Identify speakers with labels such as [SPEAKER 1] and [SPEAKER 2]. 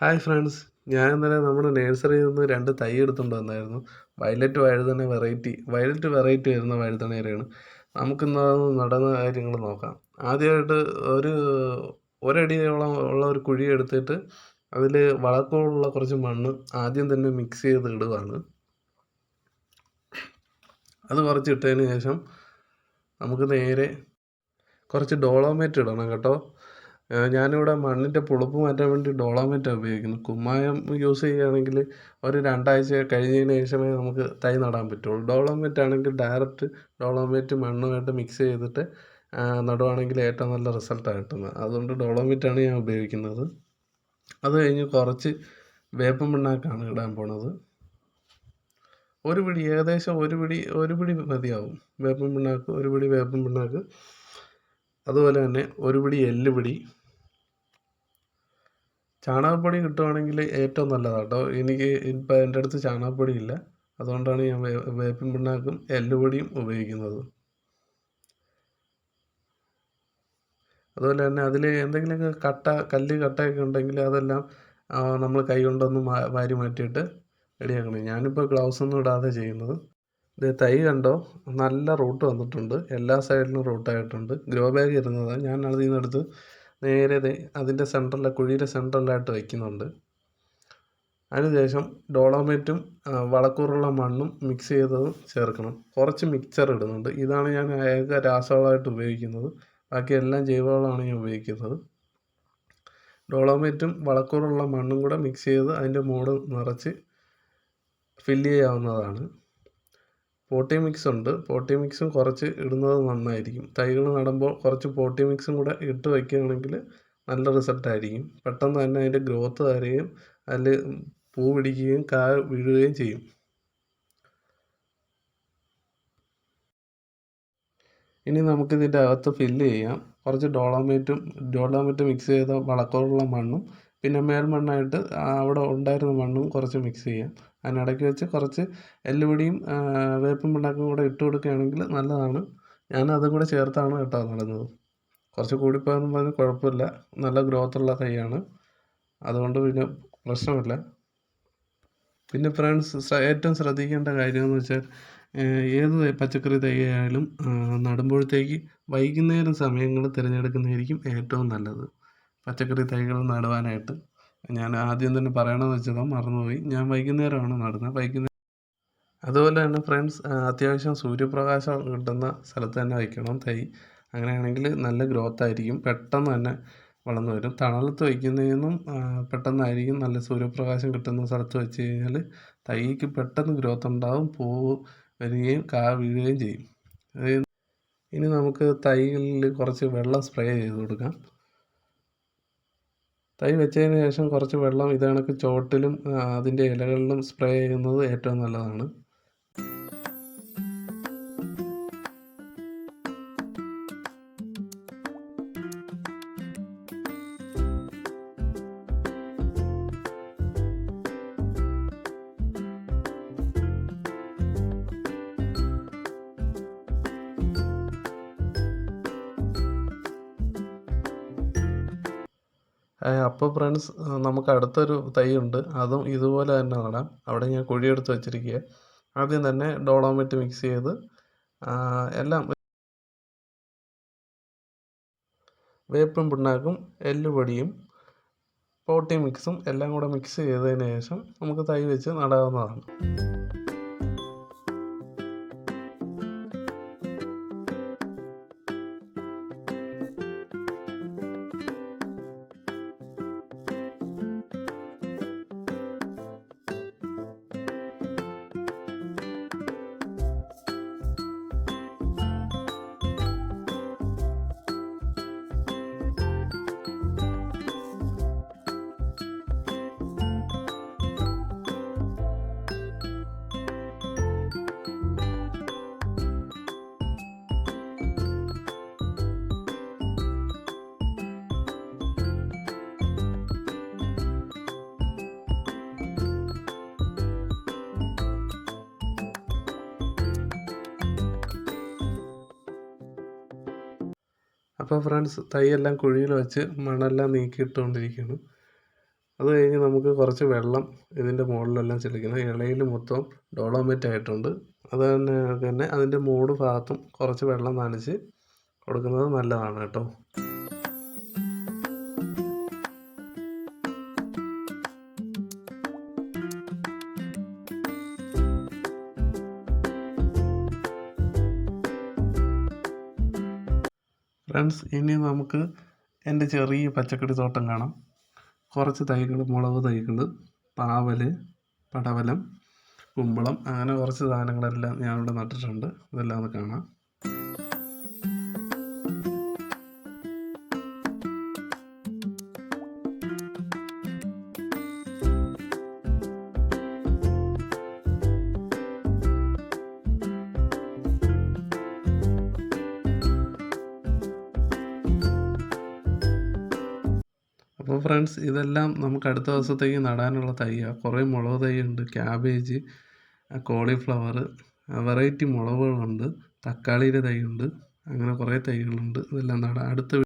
[SPEAKER 1] Hi friends ഞാൻ ഇന്നലെ നമ്മുടെ നേഴ്സറിയിൽ നിന്ന് രണ്ട് തൈ എടുത്തുകൊണ്ട് വന്നായിരുന്നു. വയലറ്റ് വഴുതന വെറൈറ്റി വയലറ്റ് വെറൈറ്റി വരുന്ന വഴുതനയുടെയാണ് നമുക്കിന്ന് നടന്ന കാര്യങ്ങൾ നോക്കാം. ആദ്യമായിട്ട് ഒരു ഒരടിയോളം ഉള്ള ഒരു കുഴി എടുത്തിട്ട് അതിൽ വളക്കോളുള്ള കുറച്ച് മണ്ണ് ആദ്യം തന്നെ മിക്സ് ചെയ്ത് ഇടുകയാണ് അത് കുറച്ച് ഇട്ടതിന് ശേഷം നമുക്ക് നേരെ കുറച്ച് ഡോളോമേറ്റ് ഇടണം കേട്ടോ. ഞാനിവിടെ മണ്ണിന്റെ പുളിപ്പ് മാറ്റാൻ വേണ്ടി ഡോളോമേറ്റാണ് ഉപയോഗിക്കുന്നത്. കുമ്മായം യൂസ് ചെയ്യുകയാണെങ്കിൽ ഒരു രണ്ടാഴ്ച കഴിഞ്ഞതിന് ശേഷമേ നമുക്ക് തൈ നടാൻ പറ്റുള്ളൂ. ഡോളോമൈറ്റ് ആണെങ്കിൽ ഡയറക്റ്റ് ഡോളോമൈറ്റ് മണ്ണുമായിട്ട് മിക്സ് ചെയ്തിട്ട് നടുവാണെങ്കിൽ ഏറ്റവും നല്ല റിസൾട്ടാണ് കിട്ടുന്നത്. അതുകൊണ്ട് ഡോളോമേറ്റാണ് ഞാൻ ഉപയോഗിക്കുന്നത്. അത് കഴിഞ്ഞ് കുറച്ച് വേപ്പം പിണ്ണാക്കാണ് ഇടാൻ പോണത്. ഒരു പിടി ഏകദേശം ഒരു പിടി ഒരു പിടി മതിയാവും. വേപ്പൻ പിണ്ണാക്ക് ഒരു പിടി വേപ്പൻ പിണ്ണാക്ക്. അതുപോലെ തന്നെ ഒരു പിടി എല്ലുപൊടി ചാണകപ്പൊടി കിട്ടുവാണെങ്കിൽ ഏറ്റവും നല്ലതാണ് കേട്ടോ. എനിക്ക് ഇപ്പം എന്റെ അടുത്ത് ചാണകപ്പൊടി ഇല്ല. അതുകൊണ്ടാണ് ഞാൻ വേപ്പിൻ പിണ്ണാക്കും എല്ലുപൊടിയും ഉപയോഗിക്കുന്നത്. അതുപോലെ തന്നെ അതിൽ എന്തെങ്കിലുമൊക്കെ കട്ട കല്ല് കട്ടയൊക്കെ ഉണ്ടെങ്കിൽ അതെല്ലാം നമ്മൾ കൈ കൊണ്ടൊന്ന് വാരി മാറ്റിയിട്ട് റെഡിയാക്കണം. ഞാനിപ്പോൾ ഗ്ലൗസ് ഒന്നും ഇടാതെ ചെയ്യുന്നത്. ഇത് തൈ കണ്ടോ? നല്ല റൂട്ട് വന്നിട്ടുണ്ട്. എല്ലാ സൈഡിലും റൂട്ടായിട്ടുണ്ട്. ഗ്രോ ബാഗ് ഇരുന്നതാണ് ഞാൻ അതിൽ നിന്ന് എടുത്ത് നേരെ അതിന്റെ സെന്ററിലെ കുഴിയുടെ സെന്ററിലായിട്ട് വയ്ക്കുന്നുണ്ട്. അതിനുശേഷം ഡോളോമേറ്റും വളക്കൂറുള്ള മണ്ണും മിക്സ് ചെയ്തതും ചേർക്കണം. കുറച്ച് മിക്സർ ഇടുന്നുണ്ട്. ഇതാണ് ഞാൻ ഏക രാസവളമായിട്ട് ഉപയോഗിക്കുന്നത്. ബാക്കി എല്ലാം ജൈവവളമാണ് ഞാൻ ഉപയോഗിക്കുന്നത്. ഡോളോമേറ്റും വളക്കൂറുള്ള മണ്ണും കൂടെ മിക്സ് ചെയ്ത് അതിന്റെ മൂട് നിറച്ച് ഫില്ല് ചെയ്യാവുന്നതാണ്. പോട്ടി മിക്സ് ഉണ്ട് പോട്ടി മിക്സും കുറച്ച് ഇടുന്നത് നന്നായിരിക്കും. തൈകൾ നടുമ്പോൾ കുറച്ച് പോട്ടി മിക്സും കൂടെ ഇട്ട് വയ്ക്കുകയാണെങ്കിൽ നല്ല റിസൾട്ട് ആയിരിക്കും പെട്ടെന്ന് തന്നെ അതിന്റെ ഗ്രോത്ത് തരുകയും അതിൽ പൂ പിടിക്കുകയും കാ വീഴുകയും ചെയ്യും. ഇനി നമുക്കിതിന്റെ അകത്ത് ഫില്ല് ചെയ്യാം. കുറച്ച് ഡോളോമേറ്റും ഡോളോമേറ്റ് മിക്സ് ചെയ്ത വളക്കൂറുള്ള മണ്ണും പിന്നെ മേൽമണ്ണായിട്ട് അവിടെ ഉണ്ടായിരുന്ന മണ്ണും കുറച്ച് മിക്സ് ചെയ്യാം. അതിനിടയ്ക്ക് വെച്ച് കുറച്ച് എല്ലുപൊടിയും വേപ്പും പിണ്ണാക്കും കൂടെ ഇട്ട് കൊടുക്കുകയാണെങ്കിൽ നല്ലതാണ്. ഞാൻ അതും കൂടെ ചേർത്താണ് കേട്ടോ നടുന്നത്. കുറച്ച് കൂടിപ്പോയെന്ന് പറഞ്ഞാൽ കുഴപ്പമില്ല. നല്ല ഗ്രോത്ത് ഉള്ള തൈയാണ്. അതുകൊണ്ട് പിന്നെ പ്രശ്നമില്ല. പിന്നെ ഫ്രണ്ട്സ് ഏറ്റവും ശ്രദ്ധിക്കേണ്ട കാര്യം എന്ന് വെച്ചാൽ ഏത് പച്ചക്കറി തൈ ആയാലും നടുമ്പോഴത്തേക്ക് വൈകുന്നേരം സമയങ്ങൾ തിരഞ്ഞെടുക്കുന്നതായിരിക്കും ഏറ്റവും നല്ലത്. പച്ചക്കറി തൈകൾ നടുവാനായിട്ട്. ഞാൻ ആദ്യം തന്നെ പറയണമെന്ന് വെച്ചതാണ് മറന്നുപോയി. ഞാൻ വൈകുന്നേരമാണ് നടുന്നത്. വൈകുന്നേരം അതുപോലെ തന്നെ ഫ്രണ്ട്സ് അത്യാവശ്യം സൂര്യപ്രകാശം കിട്ടുന്ന സ്ഥലത്ത് തന്നെ വയ്ക്കണം തൈ. അങ്ങനെയാണെങ്കിൽ നല്ല ഗ്രോത്ത് ആയിരിക്കും. പെട്ടെന്ന് തന്നെ വളർന്നു വരും. തണലത്ത് വയ്ക്കുന്നതിനും പെട്ടെന്നായിരിക്കും നല്ല സൂര്യപ്രകാശം കിട്ടുന്ന സ്ഥലത്ത് വെച്ച് കഴിഞ്ഞാൽ തൈക്ക് പെട്ടെന്ന് ഗ്രോത്ത് ഉണ്ടാവും പൂ വരികയും കാ വീഴുകയും ചെയ്യും. ഇനി നമുക്ക് തൈകളിൽ കുറച്ച് വെള്ളം സ്പ്രേ ചെയ്ത് കൊടുക്കാം. തൈ വെച്ചതിന് ശേഷം കുറച്ച് വെള്ളം ഇത് കണക്ക് ചോട്ടിലും അതിന്റെ ഇലകളിലും സ്പ്രേ ചെയ്യുന്നത് ഏറ്റവും നല്ലതാണ്. അപ്പോൾ ഫ്രണ്ട്സ് നമുക്ക് അടുത്തൊരു തൈ ഉണ്ട്. അതും ഇതുപോലെ തന്നെ നടാം അവിടെ ഞാൻ കുഴിയെടുത്ത് വെച്ചിരിക്കുക ആദ്യം തന്നെ ഡോളോമെറ്റ് മിക്സ് ചെയ്ത് എല്ലാം വേപ്പും പിണ്ണാക്കും എല്ലുപൊടിയും പോട്ടി മിക്സും എല്ലാം കൂടെ മിക്സ് ചെയ്തതിന് ശേഷം നമുക്ക് തൈ വെച്ച് നടാവുന്നതാണ്. അപ്പോൾ ഫ്രണ്ട്സ് തൈയെല്ലാം കുഴിയിൽ വെച്ച് മണ്ണെല്ലാം നീക്കിയിട്ടുകൊണ്ടിരിക്കുകയാണ് അത് കഴിഞ്ഞ് നമുക്ക് കുറച്ച് വെള്ളം ഇതിന്റെ മുകളിലെല്ലാം ചെളിക്കണം ഇളയിൽ മൊത്തം ഡോളോമേറ്റ് ആയിട്ടുണ്ട്. അത് തന്നെ തന്നെ അതിന്റെ മൂട് ഭാഗത്തും കുറച്ച് വെള്ളം നനച്ച് കൊടുക്കുന്നത് നല്ലതാണ് കേട്ടോ. ഫ്രണ്ട്സ് ഇനി നമുക്ക് എന്റെ ചെറിയ പച്ചക്കറി തോട്ടം കാണാം. കുറച്ച് തൈകൾ മുളക് തൈകൾ പാവൽ പടവലം കുമ്പളം അങ്ങനെ കുറച്ച് സാധനങ്ങളെല്ലാം ഞാനിവിടെ നട്ടിട്ടുണ്ട്. ഇതെല്ലാം ഒന്ന് കാണാം. അപ്പോൾ ഫ്രണ്ട്സ് ഇതെല്ലാം നമുക്ക് അടുത്ത ദിവസത്തേക്ക് നടാനുള്ള തൈയാണ് കുറേ മുളക് തൈയുണ്ട് ക്യാബേജ് കോളിഫ്ലവർ വെറൈറ്റി മുളകുകളുണ്ട് തക്കാളിയുടെ തൈയുണ്ട് അങ്ങനെ കുറേ തൈകളുണ്ട്. ഇതെല്ലാം നടാം. അടുത്ത